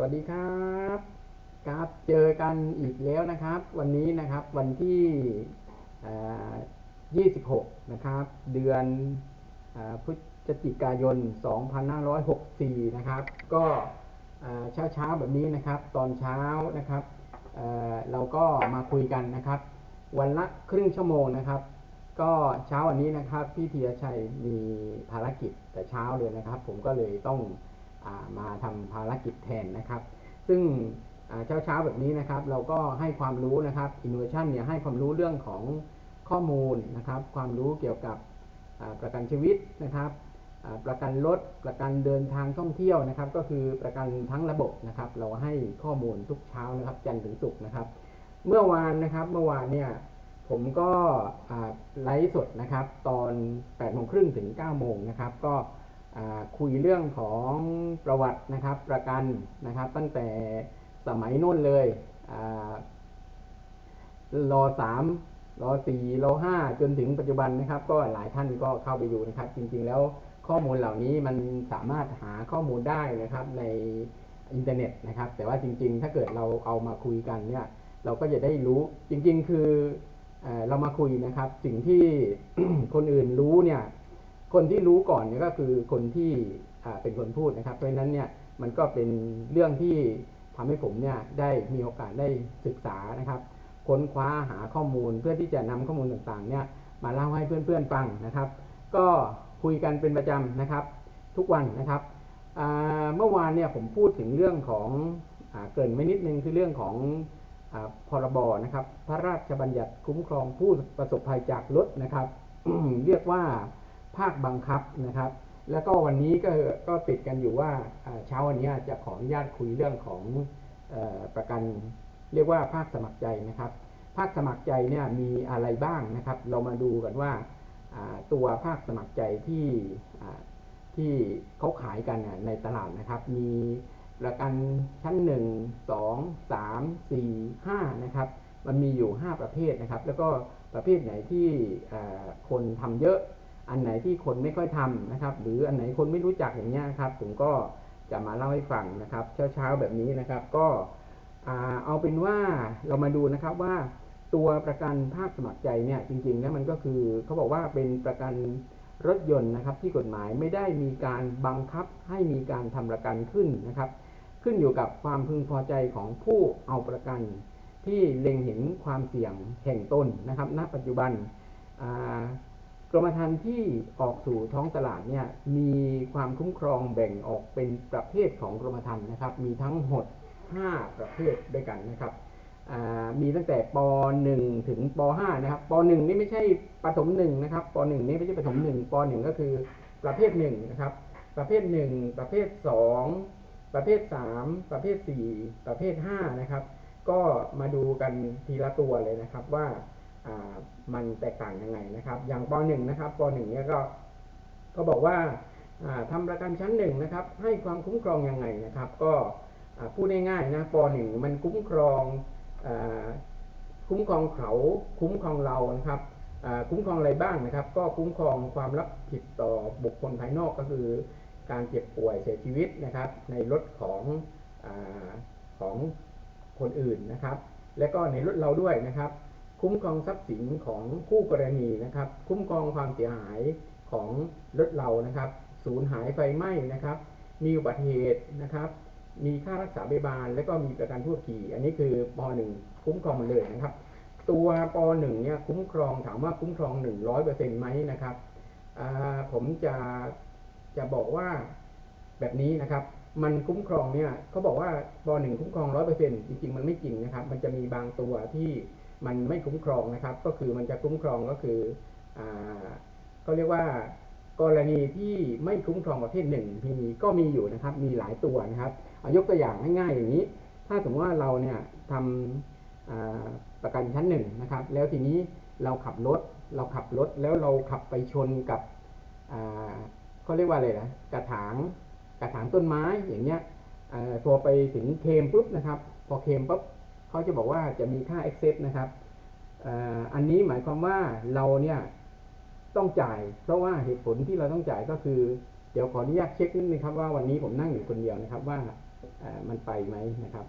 สวัสดีครับครับเจอกันอีกแล้วนะครับ วันนี้นะครับวันที่ 26 นะครับ เดือนพฤศจิกายน 2564 นะครับ ก็เช้าเช้าแบบนี้นะครับ ตอนเช้านะครับเเราก็มาคุยกันนะครับ วันละครึ่งชั่วโมงนะครับ ก็เช้าวันนี้นะครับพี่ธีรชัยมีภารกิจแต่เช้าเลยนะครับ ผมก็เลยต้อง มาทำภารกิจแทนนะครับ ซึ่งเช้าเช้าแบบนี้นะครับ เราก็ให้ความรู้นะครับ Innovation เนี่ยให้ความรู้เรื่องของข้อมูลนะครับ ความรู้เกี่ยวกับประกันชีวิตนะครับประกันรถประกันเดินทางท่องเที่ยวนะครับ ก็คือประกันทั้งระบบนะครับ เราให้ข้อมูลทุกเช้านะครับ จันทร์ถึงศุกร์นะครับ เมื่อวานนะครับเมื่อวานเนี่ยผมก็ไลฟ์สดนะครับ ตอน8โมงครึ่งถึง9โมงนะครับ ก็ คุยเรื่องของประวัตินะครับประกันนะครับ ตั้งแต่สมัยโน้นเลยรอสามรอสี่รอห้าจนถึงปัจจุบันนะครับ ก็หลายท่านก็เข้าไปดูนะครับ จริงๆแล้วข้อมูลเหล่านี้มันสามารถหาข้อมูลได้นะครับในอินเทอร์เน็ตนะครับ แต่ว่าจริง ๆ ถ้าเกิดเราเอามาคุยกันเนี่ย เราก็จะได้รู้จริง ๆ คือเรามาคุยนะครับ สิ่งที่คนอื่นรู้เนี่ย คนที่รู้ก่อนเนี่ยก็คือคนที่เป็นคนพูดนะครับ เพราะฉะนั้นเนี่ยมันก็เป็นเรื่องที่ทำให้ผมเนี่ยได้มีโอกาสได้ศึกษานะครับ ค้นคว้าหาข้อมูลเพื่อที่จะนำข้อมูลต่างๆเนี่ยมาเล่าให้เพื่อนๆฟังนะครับ ก็คุยกันเป็นประจำนะครับ ทุกวันนะครับเมื่อวานเนี่ยผมพูดถึงเรื่องของเกินไม่นิดนึงคือเรื่องของพรบนะครับ พระราชบัญญัติคุ้มครองผู้ประสบภัยจากรถนะครับ เรียกว่า ภาคบังคับนะครับ แล้วก็วันนี้ก็ก็ติดกันอยู่ว่าเช้าวันนี้จะขออนุญาตคุยเรื่องของประกันเรียกว่าภาคสมัครใจนะครับ ภาคสมัครใจเนี่ยมีอะไรบ้างนะครับ เรามาดูกันว่าตัวภาคสมัครใจที่ที่เขาขายกันในตลาดนะครับ มีประกันชั้น 1 2 3 4 5นะครับมันมีอยู่ 5 ประเภทนะครับ แล้วก็ประเภทไหนที่คนทำเยอะ อันไหนที่คนไม่ค่อยทำนะครับ หรืออันไหนคนไม่รู้จักอย่างเงี้ยครับ ผมก็จะมาเล่าให้ฟังนะครับ เช้าๆแบบนี้นะครับ ก็เอาเป็นว่าเรามาดูนะครับว่าตัวประกันภาคสมัครใจเนี่ยจริงๆแล้วมันก็คือเขาบอกว่าเป็นประกันรถยนต์นะครับ ที่กฎหมายไม่ได้มีการบังคับให้มีการทำประกันขึ้นนะครับ ขึ้นอยู่กับความพึงพอใจของผู้เอาประกัน ที่เล็งเห็นความเสี่ยงแห่งต้นนะครับ ณ ปัจจุบัน กรมธรรม์ที่ออกสู่ท้องตลาดเนี่ยมีความคุ้มครองแบ่งออกเป็นประเภทของกรมธรรม์นะครับ มีทั้งหมด 5 ประเภทด้วยกันนะครับมีตั้งแต่ป .1 ถึงป .5 นะครับป .1 นี่ไม่ใช่ปฐม1นะครับป .1 นี่ไม่ใช่ปฐม1ป .1 ก็คือประเภท1นะครับ ประเภท 1 ประเภท 2 ประเภท 3 ประเภท 4 ประเภท5นะครับ ก็มาดูกันทีละตัวเลยนะครับว่า มันแตกต่างยังไงนะครับ อย่างป .1 นะครับป .1 เนี่ยก็ก็บอกว่าทำประกันชั้นหนึ่งนะครับ ให้ความคุ้มครองยังไงนะครับ ก็พูดง่ายๆนะป .1 มันคุ้มครองคุ้มครองเขาคุ้มครองเรานะครับคุ้มครองอะไรบ้างนะครับ ก็คุ้มครองความรับผิดต่อบุคคลภายนอกก็คือ การเจ็บป่วยเสียชีวิตนะครับ ในรถของอของคนอื่นนะครับ และก็ในรถเราด้วยนะครับ คุ้มครองทรัพย์สินของคู่กรณีนะครับ คุ้มครองความเสียหายของรถเรานะครับสูญหายไฟไหม้นะครับ มีอุบัติเหตุนะครับ มีค่ารักษาพยาบาล และก็มีประกันผู้ขี่ อันนี้คือป .1 คุ้มครองมันเลยนะครับ ตัวป .1 เนี่ยคุ้มครองถามว่าคุ้มครอง 100%ไหมนะครับผมจะจะบอกว่าแบบนี้นะครับ มันคุ้มครองเนี่ยเขาบอกว่าป .1 คุ้มครอง 100%จริงๆ มันไม่จริงนะครับ มันจะมีบางตัวที่ มันไม่คุ้มครองนะครับ ก็คือมันจะคุ้มครองก็คือเขาเรียกว่ากรณีที่ไม่คุ้มครองประเภทหนึ่งมีก็มีอยู่นะครับ มีหลายตัวนะครับเอายกตัวอย่างง่ายๆอย่างนี้ ถ้าสมมติว่าเราเนี่ยทำประกันชั้นหนึ่งนะครับ แล้วทีนี้เราขับรถเราขับรถแล้วเราขับไปชนกับเขาเรียกว่าอะไรนะกระถางกระถางต้นไม้อย่างเงี้ยพอไปถึงเคมปุ๊บนะครับ พอเคมปุ๊บ เขาจะบอกว่าจะมีค่า access นะครับอันนี้หมายความว่าเราเนี่ยต้องจ่าย เพราะว่าเหตุผลที่เราต้องจ่ายก็คือ เดี๋ยวขออนุญาตเช็คนิดนึงครับว่าวันนี้ผมนั่งอยู่คนเดียวนะครับว่ามันไปไหมนะครับ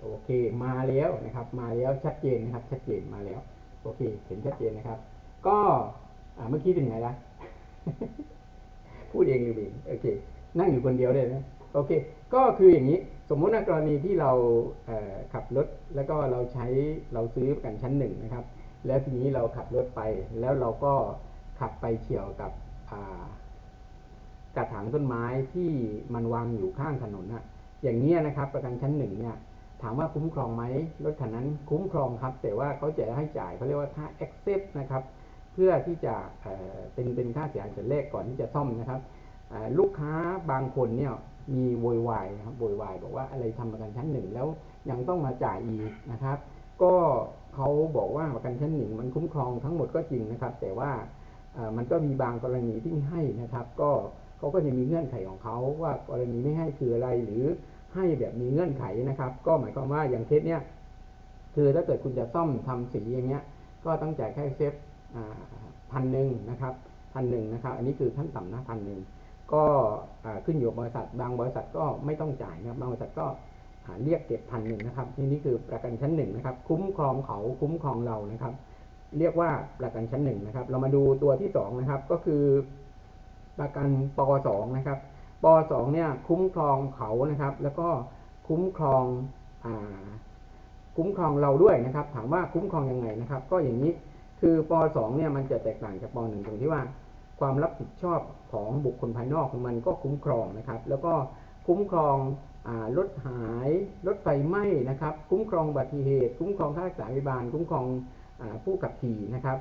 โอเคมาแล้วนะครับ มาแล้วชัดเจนนะครับ ชัดเจนมาแล้ว โอเค เห็นชัดเจนนะครับ ก็เมื่อกี้เป็นไงล่ะพูดเองหรือเองโอเค นั่งอยู่คนเดียวเลยนะโอเค ก็คืออย่างนี้สมมุติในกรณีที่เราขับรถแล้วก็เราใช้เราซื้อประกันชั้นหนึ่งนะครับ แล้วทีนี้เราขับรถไปแล้วเราก็ขับไปเฉี่ยวกับกระถางต้นไม้ที่มันวางอยู่ข้างถนนนะอย่างนี้นะครับประกันชั้นหนึ่งเนี่ยถามว่าคุ้มครองไหมรถคันนั้นคุ้มครองครับ แต่ว่าเขาจะให้จ่ายเขาเรียกว่าค่า accept นะครับ เพื่อที่จะเป็นเป็นค่าเสียหายส่วนแรกก่อนที่จะซ่อมนะครับลูกค้าบางคนเนี่ย มีโวยวายนะครับโวยวายบอกว่าอะไรทำประกันชั้นหนึ่งแล้วยังต้องมาจ่ายอีกนะครับ ก็เขาบอกว่าประกันชั้นหนึ่งมันคุ้มครองทั้งหมดก็จริงนะครับ แต่ว่ามันก็มีบางกรณีที่ไม่ให้นะครับ ก็เขาก็จะมีเงื่อนไขของเขาว่ากรณีไม่ให้คืออะไรหรือให้แบบมีเงื่อนไขนะครับ ก็หมายความว่าอย่างเคสเนี้ยคือถ้าเกิดคุณจะซ่อมทำสีอย่างเงี้ย ก็ต้องจ่ายแค่เซฟพันหนึ่งนะครับพันหนึ่งนะครับ อันนี้คือขั้นต่ำนะพันหนึ่ง ก็ขึ้นอยู่บริษัท บางบริษัทก็ไม่ต้องจ่ายนะครับบางบริษัทก็เรียกเก็บพันหนึ่งนะครับนี่นี่คือประกันชั้นหนึ่งนะครับ คุ้มครองเขาคุ้มครองเรานะครับ เรียกว่าประกันชั้นหนึ่งนะครับ เรามาดูตัวที่สองนะครับ ก็คือ ประกันปสองนะครับปสองเนี่ยคุ้มครองเขานะครับ แล้วก็คุ้มครองอคุ้มครองเราด้วยนะครับ ถามว่าคุ้มครองยังไงนะครับ ก็อย่างนี้คือปสองเนี่ยมันจะแตกต่างจากปหนึ่งตรงที่ว่า ความรับผิดชอบของบุคคลภายนอกของมันก็คุ้มครองนะครับ แล้วก็คุ้มครองรถหายรถไฟไหม้นะครับ คุ้มครองอุบัติเหตุ คุ้มครองค่ารักษาพยาบาล คุ้มครองอผู้ขับขี่นะครับ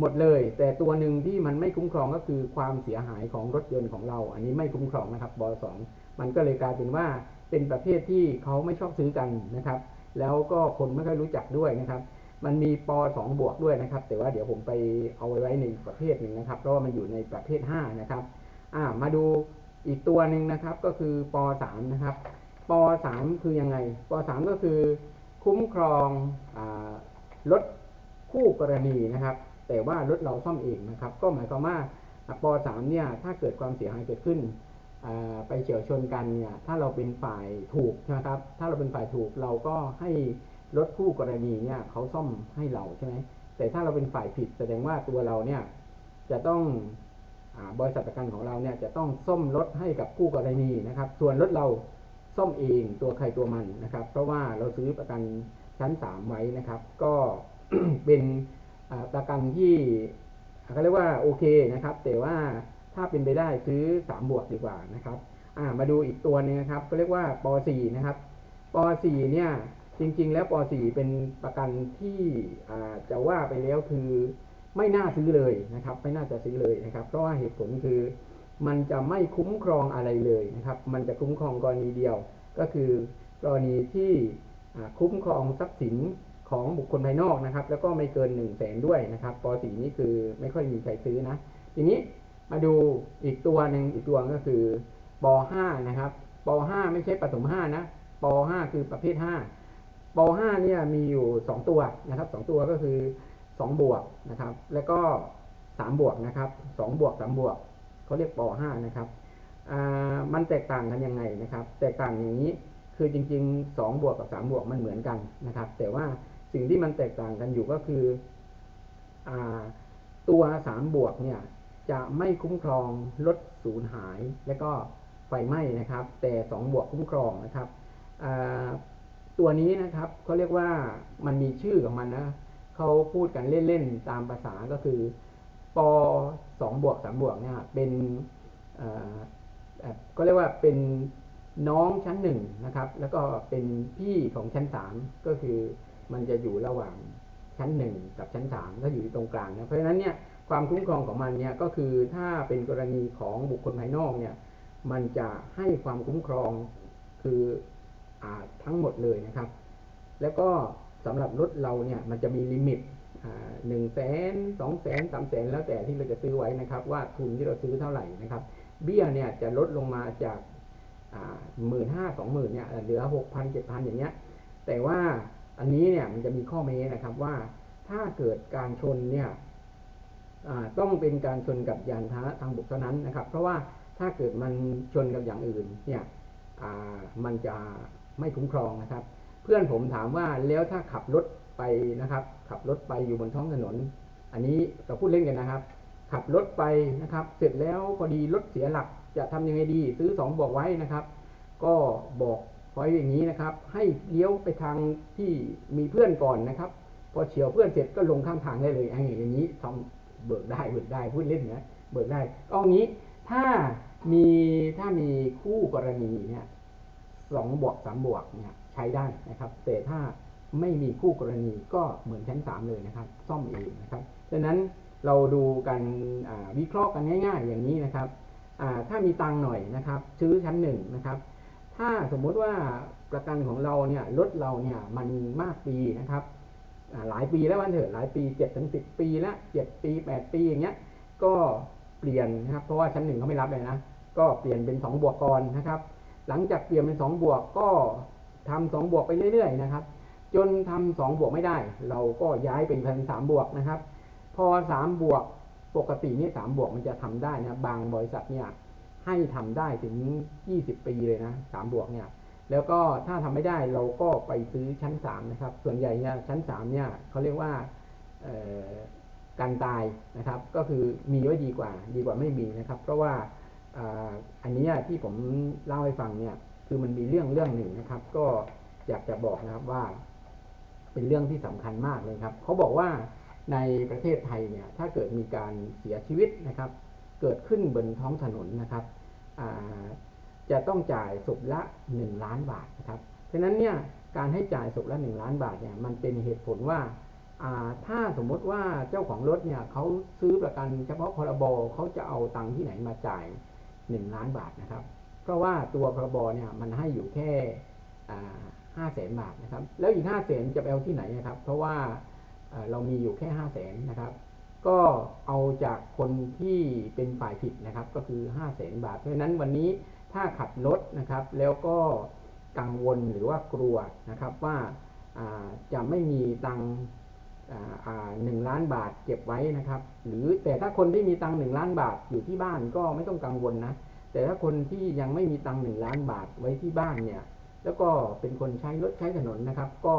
หมดเลย แต่ตัวหนึ่งที่มันไม่คุ้มครองก็คือความเสียหายของรถยนต์ของเรา อันนี้ไม่คุ้มครองนะครับบสองมันก็เลยกลายเป็นว่าเป็นประเภทที่เขาไม่ชอบซื้อกันนะครับ แล้วก็คนไม่ค่อยรู้จักด้วยนะครับ มันมีปอ2บวกด้วยนะครับ แต่ว่าเดี๋ยวผมไปเอาไว้ในประเภทหนึ่งนะครับ เพราะว่ามันอยู่ในประเภท 5 นะครับอ่ามาดูอีกตัวหนึ่งนะครับ ก็คือป3นะครับป3คือยังไงป3ก็คือคุ้มครองรถคู่กรณีนะครับ แต่ว่ารถเราซ่อมเองนะครับ ก็หมายความว่าป3เนี่ยถ้าเกิดความเสียหายเกิดขึ้นไปเฉียวชนกันเนี่ยถ้าเราเป็นฝ่ายถูกนะครับ ถ้าเราเป็นฝ่ายถูกเราก็ให้ รถคู่กรณีเนี่ยเขาซ่อมให้เราใช่ไหมแต่ถ้าเราเป็นฝ่ายผิดแสดงว่าตัวเราเนี่ยจะต้องอบริษัทประกันของเราเนี่ยจะต้องซ่อมรถให้กับคู่กรณีนะครับ ส่วนรถเราซ่อมเองตัวใครตัวมันนะครับ เพราะว่าเราซื้อประกันชั้นสามไว้นะครับ ก็เป็นประกันที่เขาเรียกว่าโอเคนะครับ แต่ว่าถ้าเป็นไปได้ซื้อสามบวกดีกว่านะครับมาดูอีกตัวนึงนะครับก็เรียกว่าป .4 นะครับป .4 เนี่ย จริง ๆ แล้วป .4 เป็นประกันที่จะว่าไปแล้วคือไม่น่าซื้อเลยนะครับ ไม่น่าจะซื้อเลยนะครับ เพราะว่าเหตุผลคือมันจะไม่คุ้มครองอะไรเลยนะครับ มันจะคุ้มครองกรณีเดียว ก็คือกรณีที่คุ้มครองทรัพย์สินของบุคคลภายนอกนะครับ แล้วก็ไม่เกิน1นึ่งแสนด้วยนะครับป .4 นี้คือไม่ค่อยมีใครซื้อนะ ทีนี้มาดูอีกตัวหนึ่งอีกตัวก็คือป .5 นะครับป .5 ไม่ใช่ปฐม5นะป .5 คือประเภท 5 ป .5 เนี่ยมีอยู่ 2 ตัวนะครับ 2 ตัวก็คือ 2 บวกนะครับ แล้วก็ 3 บวกนะครับ2บวก3บวกเขาเรียกป .5 นะครับมันแตกต่างกันยังไงนะครับ แตกต่างอย่างนี้คือจริง ๆ 2 บวกกับ 3 บวกมันเหมือนกันนะครับ แต่ว่าสิ่งที่มันแตกต่างกันอยู่ก็คืออตัว 3 บวกเนี่ยจะไม่คุ้มครองลดสูญหาย และก็ไฟไหม้นะครับ แต่ 2 บวกคุ้มครองนะครับ ตัวนี้นะครับเขาเรียกว่ามันมีชื่อของมันนะเขาพูดกันเล่นๆตามภาษาก็คือปสองบวกสามบวกเนี่ยเป็นก็เรียกว่าเป็นน้องชั้นหนึ่งนะครับ แล้วก็เป็นพี่ของชั้นสามก็คือมันจะอยู่ระหว่างชั้นหนึ่งกับชั้นสามก็อยู่ตรงกลางนะเพราะฉะนั้นเนี่ยความคุ้มครองของมันเนี่ยก็คือถ้าเป็นกรณีของบุคคลภายนอกเนี่ยมันจะให้ความคุ้มครองคือ ทั้งหมดเลยนะครับ แล้วก็สำหรับรถเราเนี่ยมันจะมีลิมิตหนึ่งแสนสองแสนสามแสนแล้วแต่ที่เราจะซื้อไว้นะครับ ว่าทุนที่เราซื้อเท่าไหร่นะครับ เบี้ยเนี่ยจะลดลงมาจากหมื่นห้าสองหมื่นเนี่ยเหลือหกพันเจ็ดพันอย่างเงี้ย แต่ว่าอันนี้เนี่ยมันจะมีข้อแม้นะครับว่าถ้าเกิดการชนเนี่ยต้องเป็นการชนกับยานพาหนะทางบกเท่านั้นนะครับ เพราะว่าถ้าเกิดมันชนกับอย่างอื่นเนี่ยมันจะ ไม่คุ้มครองนะครับ เพื่อนผมถามว่าแล้วถ้าขับรถไปนะครับ ขับรถไปอยู่บนท้องถนน อันนี้เราพูดเล่นกันนะครับ ขับรถไปนะครับ เสร็จแล้วพอดีรถเสียหลักจะทำยังไงดี ซื้อสองบอกไว้นะครับ ก็บอกไว้อย่างนี้นะครับ ให้เลี้ยวไปทางที่มีเพื่อนก่อนนะครับ พอเฉียวเพื่อนเสร็จก็ลงข้างทางได้เลยอย่างนี้ทำเบิกได้เบิกได้พูดเล่นนะเบิกได้ก็งี้ถ้ามีถ้ามีคู่กรณีเนี่ย สองบวกสามบวกเนี่ยใช้ได้นะครับ แต่ถ้าไม่มีคู่กรณีก็เหมือนชั้นสามเลยนะครับ ซ่อมเองนะครับดังนั้นเราดูกันวิเคราะห์กันง่ายๆ อย่างนี้นะครับถ้ามีตังหน่อยนะครับซื้อชั้นหนึ่งนะครับ ถ้าสมมุติว่าประกันของเราเนี่ยรถเราเนี่ยมันมากปีนะครับหลายปีแล้ววันเถอะหลายปีเจ็ดถึงสิบปีแล้วเจ็ดปีแปดปีอย่างเงี้ยก็เปลี่ยนนะครับเพราะว่าชั้นหนึ่งเขาไม่รับเลยนะก็เปลี่ยนเป็นสองบวกก่อนนะครับ หลังจากเปลี่ยนเป็นสองบวกก็ทำสองบวกไปเรื่อยๆนะครับ จนทำสองบวกไม่ได้ เราก็ย้ายเป็นเป็นสามบวกนะครับ พอสามบวกปกตินี่สามบวกมันจะทำได้นะบางบริษัทเนี่ยให้ทำได้ถึงยี่สิบปีเลยนะสามบวกเนี่ยแล้วก็ถ้าทำไม่ได้เราก็ไปซื้อชั้นสามนะครับ ส่วนใหญ่เนี่ยชั้นสามเนี่ยเขาเรียกว่าการตายนะครับ ก็คือมีไว้ดีกว่า ดีกว่าไม่มีนะครับ เพราะว่า อันนี้ที่ผมเล่าให้ฟังเนี่ยคือมันมีเรื่องเรื่องหนึ่งนะครับ ก็อยากจะบอกนะครับว่า เป็นเรื่องที่สำคัญมากเลยครับเขาบอกว่าในประเทศไทยเนี่ยถ้าเกิดมีการเสียชีวิตนะครับ เกิดขึ้นบนท้องถนนนะครับจะต้องจ่ายศพละ 1 ล้านบาทนะครับเพราะนั้นเนี่ยการให้จ่ายศพละ 1 ล้านบาทเนี่ยมันเป็นเหตุผลว่าถ้าสมมติว่าเจ้าของรถเนี่ยเขาซื้อประกันเฉพาะพรบเขาจะเอาตังค์ที่ไหนมาจ่าย 1 ล้านบาทนะครับ เพราะว่าตัวพรบเนี่ยมันให้อยู่แค่ห้าแสนบาทนะครับ แล้วอีกห้าแสนจะไปเอาที่ไหนนะครับ เพราะว่าเรามีอยู่แค่ห้าแสนนะครับ ก็เอาจากคนที่เป็นฝ่ายผิดนะครับ ก็คือห้าแสนบาท เพราะฉะนั้นวันนี้ถ้าขับรถนะครับ แล้วก็กังวลหรือว่ากลัวนะครับว่าจะไม่มีตัง หนึ่งล้านบาทเก็บไว้นะครับ หรือแต่ถ้าคนที่มีตังหนึ่งล้านบาทอยู่ที่บ้านก็ไม่ต้องกังวลนะ แต่ถ้าคนที่ยังไม่มีตังหนึ่งล้านบาทไว้ที่บ้านเนี่ยแล้วก็เป็นคนใช้รถใช้ถนนนะครับ ก็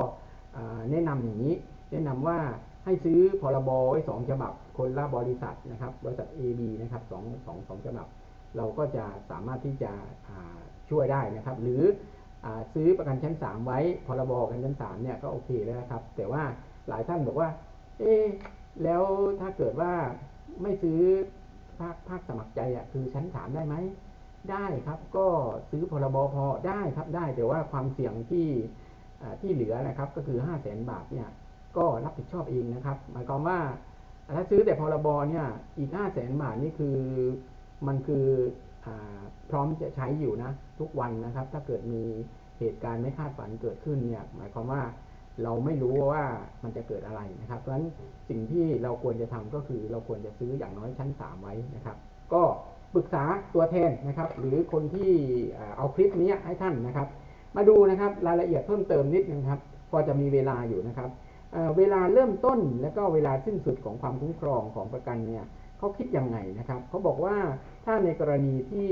แนะนำอย่างนี้ แนะนำว่าให้ซื้อพรบไว้สองฉบับ คนละบริษัทนะครับ บริษัท AB นะครับสองสองสองฉบับ เราก็จะสามารถที่จะช่วยได้นะครับ หรืออซื้อประกันชั้น 3 ไว้พรบกันชั้น3เนี่ยก็โอเคแล้วครับ แต่ว่า หลายท่านบอกว่า เอ๊แล้วถ้าเกิดว่าไม่ซื้อภาคภาคสมัครใจอะคือชั้นสามได้ไหมได้ครับก็ซื้อพรบพอได้ครับได้แต่ว่าความเสี่ยงที่ที่เหลือนะครับก็คือห้าแสนบาทเนี่ยก็รับผิดชอบเองนะครับ หมายความว่าถ้าซื้อแต่พรบเนี่ยอีกห้าแสนบาทนี่คือมันคืออพร้อมจะใช้อยู่นะทุกวันนะครับ ถ้าเกิดมีเหตุการณ์ไม่คาดฝันเกิดขึ้นเนี่ยหมายความว่า เราไม่รู้ว่ามันจะเกิดอะไรนะครับ เพราะฉะนั้นสิ่งที่เราควรจะทำก็คือเราควรจะซื้ออย่างน้อยชั้น 3 ไว้นะครับ ก็ปรึกษาตัวแทนนะครับ หรือคนที่เอาคลิปนี้ให้ท่านนะครับ มาดูนะครับรายละเอียดเพิ่มเติมนิดนึงครับพอจะมีเวลาอยู่นะครับเวลาเริ่มต้นและก็เวลาสิ้นสุดของความคุ้มครองของประกันเนี่ยเขาคิดยังไงนะครับเขาบอกว่าถ้าในกรณีที่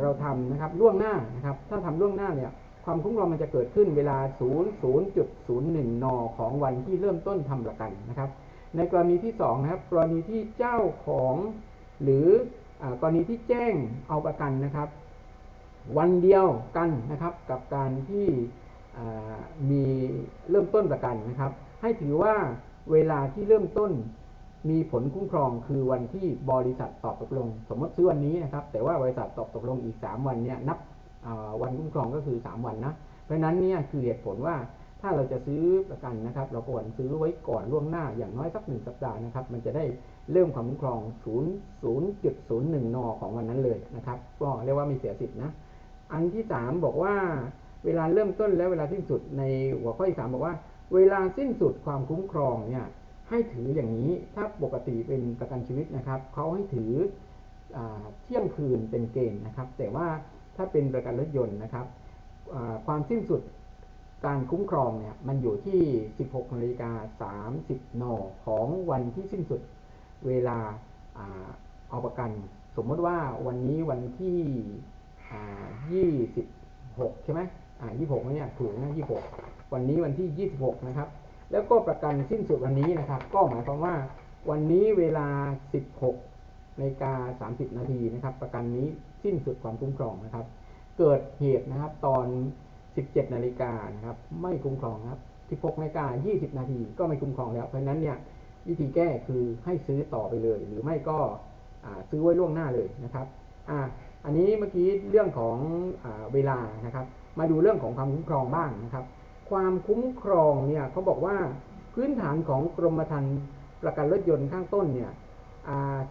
เราทำนะครับล่วงหน้านะครับ ถ้าทำล่วงหน้าเนี่ย ความคุ้มครองมันจะเกิดขึ้นเวลา 00.01 น ของวันที่เริ่มต้นทำประกันนะครับ ในกรณีที่2นะครับ กรณีที่เจ้าของหรือกรณีที่แจ้งเอาประกันนะครับ วันเดียวกันนะครับกับการที่มีเริ่มต้นประกันนะครับ ให้ถือว่าเวลาที่เริ่มต้นมีผลคุ้มครองคือวันที่บริษัทตอบตกลง สมมติซื้อวันนี้นะครับ แต่ว่าบริษัทตอบตกลงอีก 3 วันเนี่ยนับ วันคุ้มครองก็คือ 3 วันนะ เพราะนั้นเนี่ยคือเหตุผลว่าถ้าเราจะซื้อประกันนะครับ เราควรซื้อไว้ก่อนล่วงหน้าอย่างน้อยสักหนึ่งสัปดาห์นะครับ มันจะได้เริ่มความคุ้มครอง 0.01 นอของวันนั้นเลยนะครับ ก็เรียกว่ามีเสียสิทธินะ อันที่ 3 บอกว่าเวลาเริ่มต้นและเวลาสิ้นสุดในหัวข้อที่3บอกว่า เวลาสิ้นสุดความคุ้มครองเนี่ยให้ถืออย่างนี้ถ้าปกติเป็นประกันชีวิตนะครับเขาให้ถือเที่ยงคืนเป็นเกณฑ์นะครับ แต่ว่า ถ้าเป็นประกันรถยนต์นะครับความสิ้นสุดการคุ้มครองเนี่ยมันอยู่ที่ 16นาฬิกา30นของวันที่สิ้นสุดเวลาเอาประกัน สมมติว่าวันนี้วันที่ยี่สิบหกใช่ไหมอ่ายี่หกเนี่ยถูกนะยี่หกวันนี้วันที่ยี่สิบหกนะครับ แล้วก็ประกันสิ้นสุดวันนี้นะครับ ก็หมายความว่าวันนี้เวลาสิบหกนาฬิกาสามสิบนาทีนะครับ ประกันนี้ สิ้นสุดความคุ้มครองนะครับ เกิดเหตุนะครับตอนสิบเจ็ดนาฬิกานะครับไม่คุ้มครองครับสิบหกนาฬิกายี่สิบนาทีก็ไม่คุ้มครองแล้วเพราะนั้นเนี่ยวิธีแก้คือให้ซื้อต่อไปเลย หรือไม่ก็ซื้อไว้ล่วงหน้าเลยนะครับอ่าอันนี้เมื่อกี้เรื่องของอเวลานะครับ มาดูเรื่องของความคุ้มครองบ้างนะครับ ความคุ้มครองเนี่ยเขาบอกว่าพื้นฐานของกรมธรรม์ประกันรถยนต์ข้างต้นเนี่ย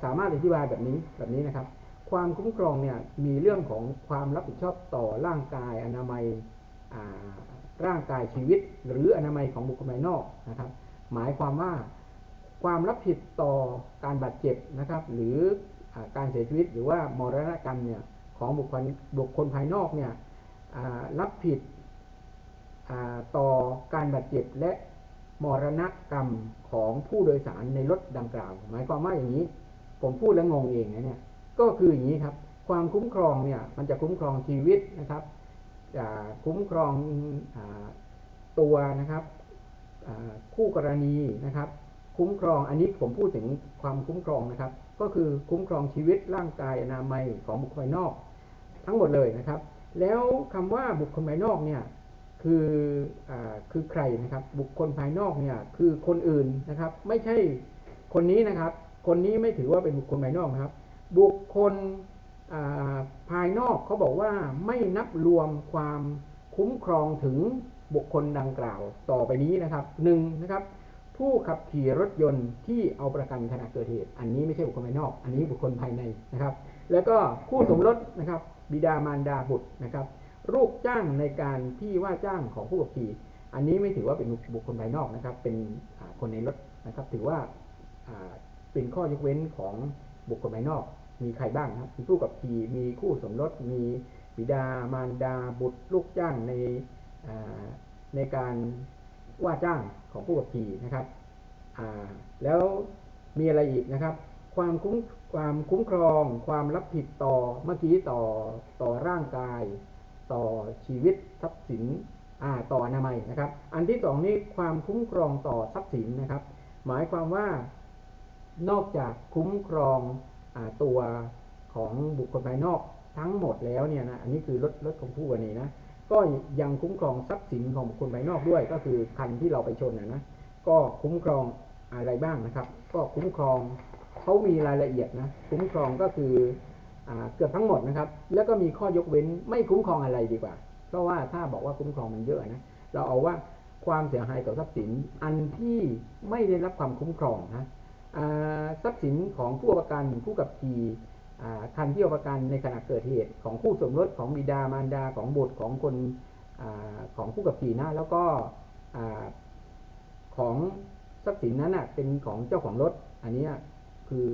สามารถอธิบายแบบนี้แบบนี้นะครับ ความคุ้มครองเนี่ยมีเรื่องของความรับผิดชอบต่อร่างกายอนามัยร่างกายชีวิต หรืออนามัยของบุคคลภายนอกนะครับ หมายความว่าความรับผิดต่อการบาดเจ็บนะครับ หรือการเสียชีวิตหรือว่ามรณกรรมเนี่ยของบุคคลบุคคลภายนอกเนี่ยรับผิดต่อการบาดเจ็บและมรณกรรมของผู้โดยสารในรถดังกล่าว หมายความว่าอย่างนี้ ผมพูดแล้วงงเองนะเนี่ย ก็คืออย่างนี้ครับ ความคุ้มครองเนี่ยมันจะคุ้มครองชีวิตนะครับคุ้มครองอตัวนะครับคู่กรณีนะครับ คุ้มครองอันนี้ผมพูดถึงความคุ้มครองนะครับ ก็คือคุ้มครองชีวิตร่างกายอนามัยของบุคคลภายนอก ทั้งหมดเลยนะครับ แล้วคำว่าบุคคลภายนอกเนี่ยคืออคือใครนะครับบุคคลภายนอกเนี่ยคือคนอื่นนะครับ ไม่ใช่คนนี้นะครับ คนนี้ไม่ถือว่าเป็นบุคคลภายนอกนะครับ บุคคลภายนอกเขาบอกว่าไม่นับรวมความคุ้มครองถึงบุคคลดังกล่าวต่อไปนี้นะครับหนึ่งนะครับผู้ขับขี่รถยนต์ที่เอาประกันขณะเกิดเหตุ อันนี้ไม่ใช่บุคคลภายนอก อันนี้บุคคลภายในนะครับ แล้วก็คู่สมรสนะครับ บิดามารดาบุตรนะครับลูกจ้างในการที่ว่าจ้างของผู้ขับขี่ อันนี้ไม่ถือว่าเป็นบุคคลภายนอกนะครับ เป็นคนในรถนะครับ ถือว่าเป็นข้อยกเว้นของบุคคลภายนอก มีใครบ้างครับมีผู้ขับขี่มีคู่สมรสมีบิดามารดาบุตรลูกจ้างในในการว่าจ้างของผู้ขับขี่นะครับแล้วมีอะไรอีกนะครับ ความคุ้มความคุ้มครอง ความรับผิดต่อเมื่อกี้ต่อต่อร่างกาย ต่อชีวิตทรัพย์สินต่ออนามัยนะครับ อันที่สองนี้ความคุ้มครองต่อทรัพย์สินนะครับ หมายความว่านอกจากคุ้มครอง ตัวของบุคคลภายนอกทั้งหมดแล้วเนี่ยนะอันนี้คือรถรถของผู้กรณีนะก็ยังคุ้มครองทรัพย์สินของบุคคลภายนอกด้วย ก็คือคันที่เราไปชนนะนะก็คุ้มครองอะไรบ้างนะครับ ก็คุ้มครองเขามีรายละเอียดนะคุ้มครองก็คือเกือบทั้งหมดนะครับ แล้วก็มีข้อยกเว้นไม่คุ้มครองอะไรดีกว่า เพราะว่าถ้าบอกว่าคุ้มครองมันเยอะนะเราเอาว่าความเสียหายต่อทรัพย์สินอันที่ไม่ได้รับความคุ้มครองนะ ทรัพย์สินของผู้ประกันผู้กับขี่คันที่ประกันในขณะเกิดเหตุของคู่สมรสของบิดามารดาของบุตรของคนอของผู้กับขี่นะแล้วก็ของทรัพย์สินนั้นเป็นของเจ้าของรถ อันนี้คือ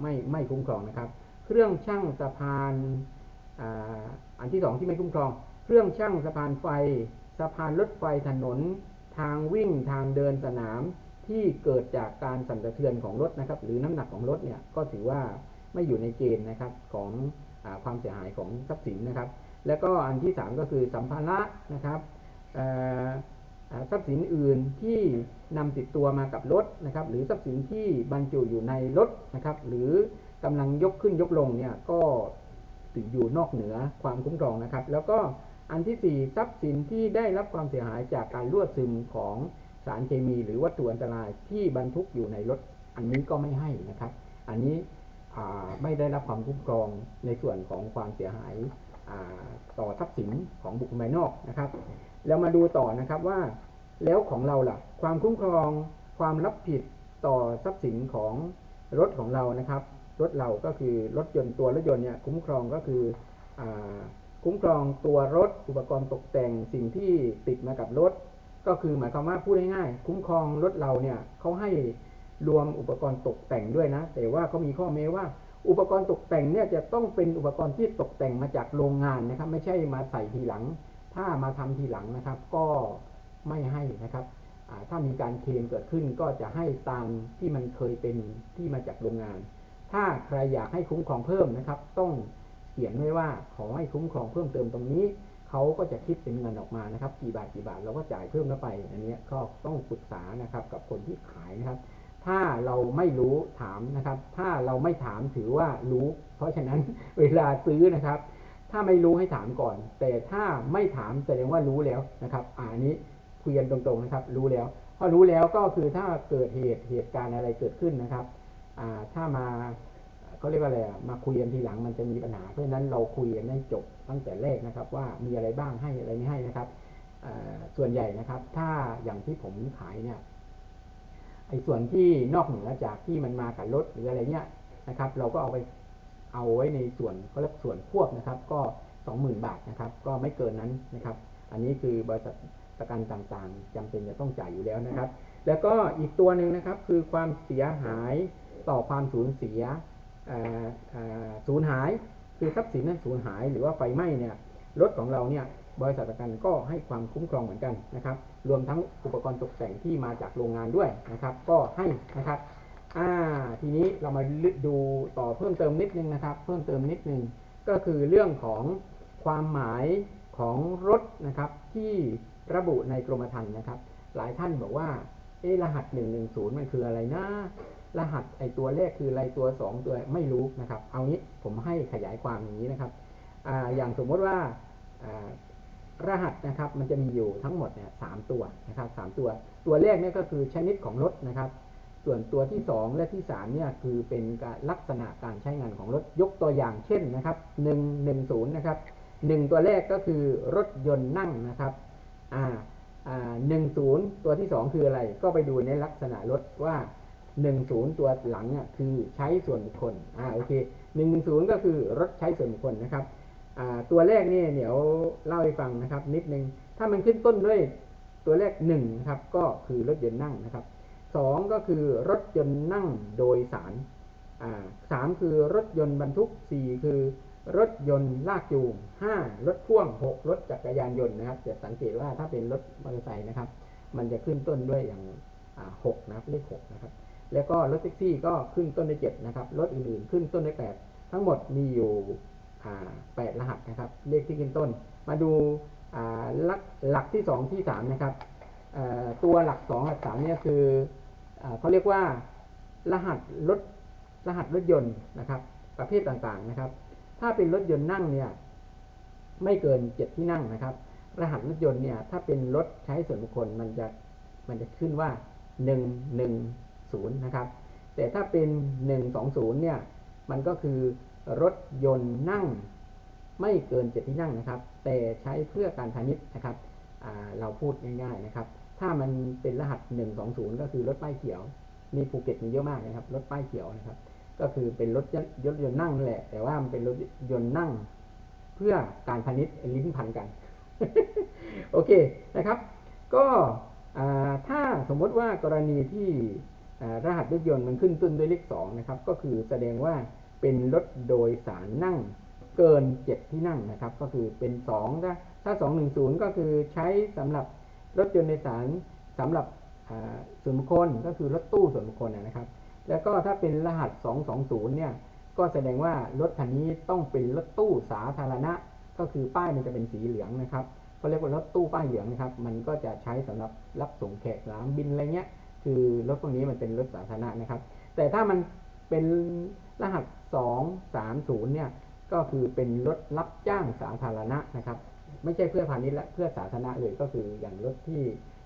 ไม่ไม่คุ้มครองนะครับ เครื่องช่างสะพานอันที่สองที่ไม่คุ้มครอง เครื่องช่างสะพานไฟ สะพานรถไฟถนน ทางวิ่งทางเดินสนาม ที่เกิดจากการสั่นสะเทือนของรถนะครับ หรือน้ำหนักของรถเนี่ยก็ถือว่าไม่อยู่ในเกณฑ์นะครับของอความเสียหายของทรัพย์สินนะครับ แล้วก็อันที่ 3 ก็คือสัมภาระนะครับทรัพย์สินอื่นที่นำติดตัวมากับรถนะครับ หรือทรัพย์สินที่บรรจุอยู่ในรถนะครับ หรือกำลังยกขึ้นยกลงเนี่ยก็ติดอยู่นอกเหนือความคุ้มครองนะครับ แล้วก็อันที่ 4 ทรัพย์สินที่ได้รับความเสียหายจากการรั่วซึมของ สารเคมีหรือวัตถุอันตรายที่บรรทุกอยู่ในรถ อันนี้ก็ไม่ให้นะครับ อันนี้ไม่ได้รับความคุ้มครองในส่วนของความเสียหายต่อทรัพย์สินของบุคคลภายนอกนะครับ แล้วมาดูต่อนะครับว่าแล้วของเราล่ะ ความคุ้มครองความรับผิดต่อทรัพย์สินของรถของเรานะครับ รถเราก็คือรถยนต์ตัวรถยนต์เนี่ยคุ้มครองก็คืออคุ้มครองตัวรถอุปกรณ์ตกแต่งสิ่งที่ติดมากับรถ ก็คือหมายความว่าพูดง่ายๆคุ้มครองรถเราเนี่ยเขาให้รวมอุปกรณ์ตกแต่งด้วยนะ แต่ว่าเขามีข้อแม้ว่า อุปกรณ์ตกแต่งเนี่ยจะต้องเป็นอุปกรณ์ที่ตกแต่งมาจากโรงงานนะครับ ไม่ใช่มาใส่ทีหลัง ถ้ามาทำทีหลังนะครับ ก็ไม่ให้นะครับถ้ามีการเคลมเกิดขึ้นก็จะให้ตามที่มันเคยเป็นที่มาจากโรงงาน ถ้าใครอยากให้คุ้มครองเพิ่มนะครับ ต้องเขียนไว้ว่าขอให้คุ้มครองเพิ่มเติมตรงนี้ เขาก็จะคิดเป็นเงินออกมานะครับ กี่บาทกี่บาทเราก็จ่ายเพิ่มเข้าไป อันนี้ก็ต้องปรึกษานะครับกับคนที่ขายนะครับ ถ้าเราไม่รู้ถามนะครับ ถ้าเราไม่ถามถือว่ารู้ เพราะฉะนั้นเวลาซื้อนะครับ ถ้าไม่รู้ให้ถามก่อน แต่ถ้าไม่ถามแสดงว่ารู้แล้วนะครับอันนี้คุยกันตรงๆนะครับ รู้แล้วพอรู้แล้วก็คือถ้าเกิดเหตุเหตุการณ์อะไรเกิดขึ้นนะครับ อ่าถ้ามา เขาเรียกว่าอะไรมาคุยกันทีหลังมันจะมีปัญหา เพราะฉะนั้นเราคุยกันให้จบตั้งแต่แรกนะครับ ว่ามีอะไรบ้างให้อะไรไม่ให้นะครับส่วนใหญ่นะครับ ถ้าอย่างที่ผมขายเนี่ยไอ้ส่วนที่นอกเหนือจากที่มันมากับรถหรืออะไรเนี้ยนะครับ เราก็เอาไปเอาไว้ในส่วนเขาเรียกส่วนควบนะครับ ก็สองหมื่นบาทนะครับ ก็ไม่เกินนั้นนะครับ อันนี้คือบริษัทประกันต่างๆจำเป็นจะต้องจ่ายอยู่แล้วนะครับ แล้วก็อีกตัวหนึ่งนะครับ คือความเสียหายต่อความสูญเสีย สูญหายคือทรัพย์สินนั้นสูญหายหรือว่าไฟไหม้เนี่ยรถของเราเนี่ยบริษัทประกันก็ให้ความคุ้มครองเหมือนกันนะครับรวมทั้งอุปกรณ์ตกแต่งที่มาจากโรงงานด้วยนะครับ ก็ให้นะครับอ่าทีนี้เรามาดูต่อเพิ่มเติมนิดนึงนะครับ เพิ่มเติมนิดนึงก็คือเรื่องของความหมายของรถนะครับที่ระบุในกรมธรรม์นะครับ หลายท่านบอกว่าเอรหัสหนึ่งหนึ่งศูนย์มันคืออะไรนะ รหัสไอตัวเลขคืออะไรตัวสองตัวไม่รู้นะครับ เอางี้ผมให้ขยายความอย่างนี้นะครับออย่างสมมติว่ารหัสนะครับมันจะมีอยู่ทั้งหมดเนี่ยสามตัวนะครับสามตัว ตัวแรกเนี่ยก็คือชนิดของรถนะครับ ส่วนตัวที่ 2 และที่3เนี่ยคือเป็นลักษณะการใช้งานของรถยกตัวอย่างเช่นนะครับ1 1 0นะครับ1ตัวแรกก็คือรถยนต์นั่งนะครับอ่าอ่า10ตัวที่ 2 คืออะไรก็ไปดูในลักษณะรถว่า 10ตัวหลังอะคือใช้ส่วนบุคคลอ่าโอเค110ก็คือรถใช้ส่วนบุคคลนะครับอ่าตัวแรกนี่เดี๋ยวเล่าให้ฟังนะครับ นิดนึงถ้ามันขึ้นต้นด้วยตัวแรก1นะครับก็คือรถยนต์นั่งนะครับ2ก็คือรถยนต์นั่งโดยสารอ่าสามคือรถยนต์บรรทุก4คือรถยนต์ลากจูง5รถพ่วง6รถจักรยานยนต์นะครับจะสังเกตว่าถ้าเป็นรถมอเตอร์ไซค์นะครับ มันจะขึ้นต้นด้วยอย่างหกนะครับเลขหกนะครับ แล้วก็รถแท็กซี่ก็ขึ้นต้นด้วยเจ็ดนะครับ รถอื่นๆ ขึ้นต้นด้วยแปดทั้งหมดมีอยู่แปดรหัสนะครับ เลขที่ขึ้นต้น มาดูหลักหลักที่สองที่สามนะครับ ตัวหลักสองหลักสามเนี่ยคือเขาเรียกว่ารหัสรถรหัสรถยนต์นะครับ ประเภทต่างๆนะครับ ถ้าเป็นรถยนต์นั่งเนี่ยไม่เกินเจ็ดที่นั่งนะครับ รหัสรถยนต์เนี่ยถ้าเป็นรถใช้ส่วนบุคคลมันจะมันจะขึ้นว่าหนึ่ งหนึ่งศูนย์นะครับ แต่ถ้าเป็นหนึ่งสองศูนย์เนี่ย มันก็คือรถยนต์นั่งไม่เกินเจ็ดที่นั่งนะครับ แต่ใช้เพื่อการพาณิชย์นะครับเราพูดง่ายๆนะครับ ถ้ามันเป็นรหัสหนึ่งสองศูนย์ก็คือรถป้ายเขียว มีภูเก็ตมีเยอะมากนะครับ รถป้ายเขียวนะครับ ก็คือเป็นรถยนต์ยนต์นั่งแหละ แต่ว่ามันเป็นรถยนต์นั่ง เพื่อการพาณิชย์ลิ้นพันกัน โอเคนะครับ ก็ถ้าสมมติว่ากรณีที่ รหัสรถยนต์มันขึ้นต้นด้วยเลขสองนะครับ ก็คือแสดงว่าเป็นรถโดยสารนั่งเกินเจ็ดที่นั่งนะครับ ก็คือเป็นสองถ้าสองหนึ่งศูนย์ก็คือใช้สำหรับรถยนต์โดยสารสำหรับส่วนบุคคลก็คือรถตู้ส่วนบุคคลนะครับ แล้วก็ถ้าเป็นรหัสสองสองศูนย์เนี่ย ก็แสดงว่ารถคันนี้ต้องเป็นรถตู้สาธารณะ ก็คือป้ายมันจะเป็นสีเหลืองนะครับเขาเรียกว่ารถตู้ป้ายเหลืองนะครับ มันก็จะใช้สำหรับรับส่งแขกสนามบินอะไรเงี้ย คือรถพวกนี้มันเป็นรถสาธารณะนะครับ แต่ถ้ามันเป็นรหัส 230 เนี่ยก็คือเป็นรถรับจ้างสาธารณะนะครับ ไม่ใช่เพื่อพาณิชย์และเพื่อสาธารณะเลยก็คืออย่างรถที่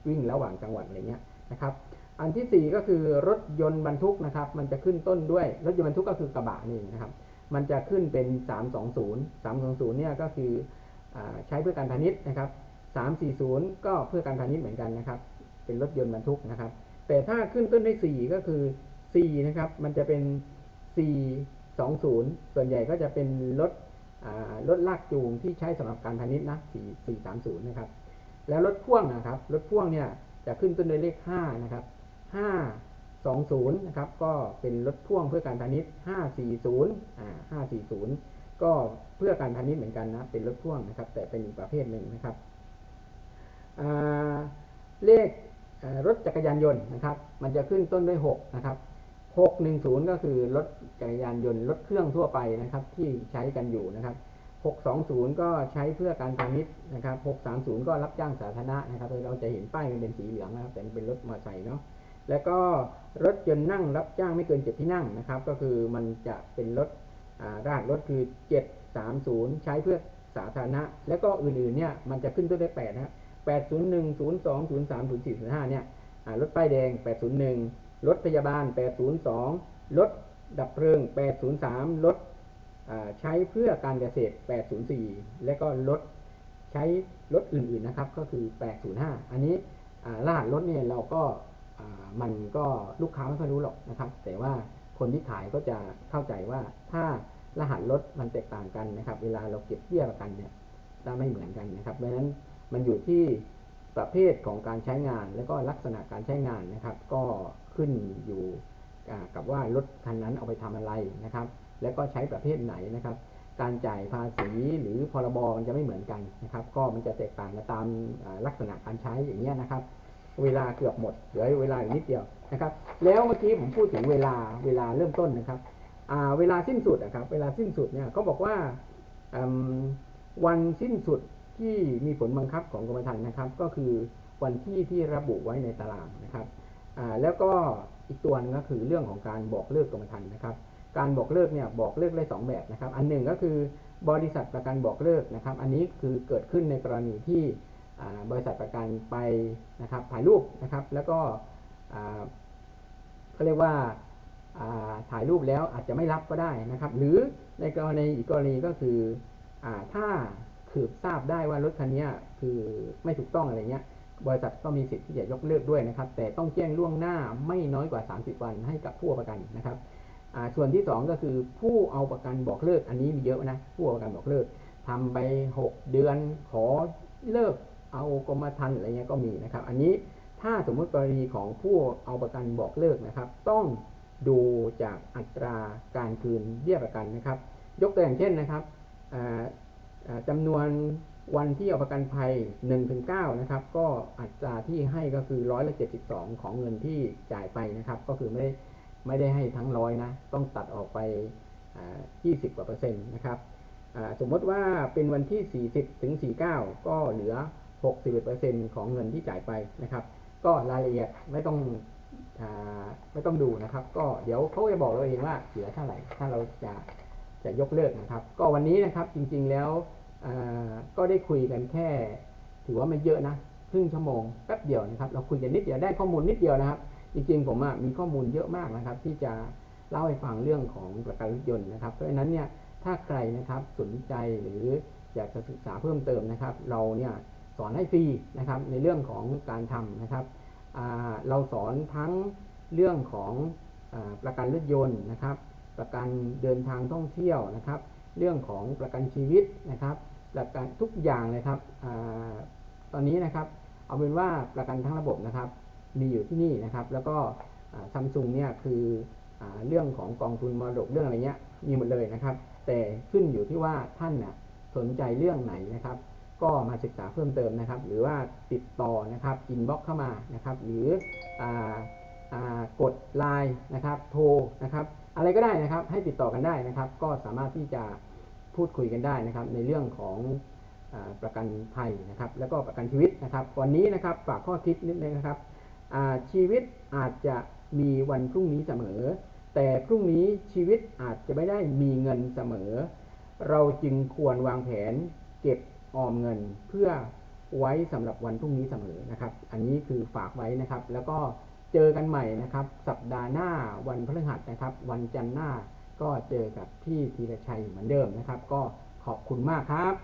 วิ่งระหว่างจังหวัดอะไรเงี้ยนะครับ อันที่ 4 ก็คือรถยนต์บรรทุกนะครับ มันจะขึ้นต้นด้วยรถยนต์บรรทุกก็คือกระบะนี่นะครับ มันจะขึ้นเป็น 320 320เนี่ยก็คืออใช้เพื่อการพาณิชย์นะครับ 340 ก็เพื่อการพาณิชย์เหมือนกันนะครับ เป็นรถยนต์บรรทุกนะครับ แต่ถ้าขึ้นต้นด้วย4ก็คือ4นะครับ มันจะเป็น4 2 0 ส่วนใหญ่ก็จะเป็นรถรถลากจูงที่ใช้สำหรับการพาณิชย์นะ4 4 3 0 นะครับ แล้วรถพ่วงนะครับ รถพ่วงเนี่ยจะขึ้นต้นด้วยเลข 5 นะครับ 5 2 0 นะครับ ก็เป็นรถพ่วงเพื่อการพาณิชย์ 540 อ่า 540 ก็เพื่อการพาณิชย์เหมือนกันนะ เป็นรถพ่วงนะครับ แต่เป็นอีกประเภทหนึ่งนะครับ เลข รถจักรยานยนต์นะครับ มันจะขึ้นต้นด้วย6นะครับ610 ก็คือรถจักรยานยนต์รถเครื่องทั่วไปนะครับ ที่ใช้กันอยู่นะครับ 620 ก็ใช้เพื่อการพาณิชย์นะครับ 630 ก็รับจ้างสาธารณะนะครับโดยเราจะเห็นป้ายมันเป็นสีเหลืองนะครับ แต่มันเป็นรถมอเตอร์ไซค์เนาะแล้วก็รถยนต์นั่งรับจ้างไม่เกินเจ็ดที่นั่งนะครับ ก็คือมันจะเป็นรถรหัสรถคือ 730 ใช้เพื่อสาธารณะ แล้วก็อื่นๆเนี่ยมันจะขึ้นต้นด้วย8นะ 801 02 03 04 05เนี่ยรถป้ายแดง 801 รถพยาบาล 802 รถดับเพลิง 803 รถใช้เพื่อการเกษตร 804 และก็รถใช้รถอื่นๆนะครับ ก็คือ 805 อันนี้รหัสรถเนี่ยเราก็มันก็ลูกค้าไม่ค่อยรู้หรอกนะครับ แต่ว่าคนที่ขายก็จะเข้าใจว่าถ้ารหัสรถมันแตกต่างกันนะครับ เวลาเราเก็บเบี้ยประกันเนี่ยจะไม่เหมือนกันนะครับ เพราะฉะนั้น มันอยู่ที่ประเภทของการใช้งาน และก็ลักษณะการใช้งานนะครับ ก็ขึ้นอยู่กับว่ารถคันนั้นเอาไปทำอะไรนะครับ และก็ใช้ประเภทไหนนะครับ การจ่ายภาษีหรือพรบมันจะไม่เหมือนกันนะครับ ก็มันจะแตกต่างกันตามลักษณะการใช้อย่างนี้นะครับ เวลาเกือบหมดเหลือเวลาอีกนิดเดียวนะครับ แล้วเมื่อกี้ผมพูดถึงเวลาเวลาเริ่มต้นนะครับเวลาสิ้นสุดนะครับ เวลาสิ้นสุดเนี่ยเขาบอกว่าวันสิ้นสุด ที่มีผลบังคับของกรมธรรม์นะครับ ก็คือวันที่ที่ระบุไว้ในตารางนะครับแล้วก็อีกตัวนึงก็คือเรื่องของการบอกเลิกกรมธรรม์นะครับ การบอกเลิกเนี่ยบอกเลิกได้ 2 แบบนะครับ อันหนึ่งก็คือบริษัทประกันบอกเลิกนะครับ อันนี้คือเกิดขึ้นในกรณีที่บริษัทประกันไปนะครับถ่ายรูปนะครับ แล้วก็เขาเรียกว่าถ่ายรูปแล้วอาจจะไม่รับก็ได้นะครับ หรือในกรณีอีกกรณีก็คืออถ้า คือทราบได้ว่ารถคันนี้คือไม่ถูกต้องอะไรเงี้ย บริษัทก็มีสิทธิ์ที่จะยกเลิกด้วยนะครับ แต่ต้องแจ้งล่วงหน้าไม่น้อยกว่า 30 วันให้กับผู้ประกันนะครับ ส่วนที่ 2 ก็คือผู้เอาประกันบอกเลิก อันนี้มีเยอะนะ ผู้เอาประกันบอกเลิกทำไป 6 เดือนขอเลิกเอากรมธรรม์อะไรเงี้ยก็มีนะครับ อันนี้ถ้าสมมุติกรณีของผู้เอาประกันบอกเลิกนะครับ ต้องดูจากอัตราการคืนเบี้ยประกันนะครับ ยกตัวอย่างเช่นนะครับ จำนวนวันที่เอาประกันภัย1-9นะครับ ก็อัตราที่ให้ก็คือร้อยละ72 ของเงินที่จ่ายไปนะครับ ก็คือไม่ได้ไม่ได้ให้ทั้งร้อยนะ ต้องตัดออกไป 20 กว่าเปอร์เซ็นต์นะครับสมมติว่าเป็นวันที่ 40 ถึง 49 ก็เหลือ 61%ของเงินที่จ่ายไปนะครับ ก็รายละเอียดไม่ต้องไม่ต้องดูนะครับ ก็เดี๋ยวเขาจะบอกเราเองว่าเหลือเท่าไหร่ ถ้าเราจะ จะยกเลิกนะครับ ก็วันนี้นะครับจริงๆแล้วก็ได้คุยกันแค่ ถือว่าไม่เยอะนะครึ่งชั่วโมงแป๊บเดียวนะครับ เราคุยกันนิดเดียวได้ข้อมูลนิดเดียวนะครับ จริงๆผมมีข้อมูลเยอะมากนะครับ ที่จะเล่าให้ฟังเรื่องของประกันรถยนต์นะครับ เพราะฉะนั้นเนี่ยถ้าใครนะครับสนใจหรืออยากจะศึกษาเพิ่มเติมนะครับ เราเนี่ยสอนให้ฟรีนะครับในเรื่องของการทำนะครับเราสอนทั้งเรื่องของอประกันรถยนต์นะครับ ประกันเดินทางท่องเที่ยวนะครับ เรื่องของประกันชีวิตนะครับ ประกันทุกอย่างเลยครับอตอนนี้นะครับ เอาเป็นว่าประกันทั้งระบบนะครับ มีอยู่ที่นี่นะครับ แล้วก็ซัมซุงเนี่ยคืออเรื่องของกองทุนมรดกเรื่องอะไรเงี้ยมีหมดเลยนะครับ แต่ขึ้นอยู่ที่ว่าท่านน่ะสนใจเรื่องไหนนะครับ ก็มาศึกษาเพิ่มเติมนะครับ หรือว่าติดต่อนะครับอินบ็อกเข้ามานะครับ หรืออกดไลน์นะครับ โทรนะครับ อะไรก็ได้นะครับ ให้ติดต่อกันได้นะครับ ก็สามารถที่จะพูดคุยกันได้นะครับ ในเรื่องของอประกันภัยนะครับ แล้วก็ประกันชีวิตนะครับ วันนี้นะครับฝากข้อคิดนิดนึงนะครับชีวิตอาจจะมีวันพรุ่งนี้เสมอ แต่พรุ่งนี้ชีวิตอาจจะไม่ได้มีเงินเสมอ เราจึงควรวางแผนเก็บออมเงินเพื่อไว้สำหรับวันพรุ่งนี้เสมอนะครับ อันนี้คือฝากไว้นะครับ แล้วก็ เจอกันใหม่นะครับ สัปดาห์หน้าวันพฤหัสนะครับ วันจันทร์หน้าก็เจอกับพี่ธีรชัยเหมือนเดิมนะครับ ก็ขอบคุณมากครับ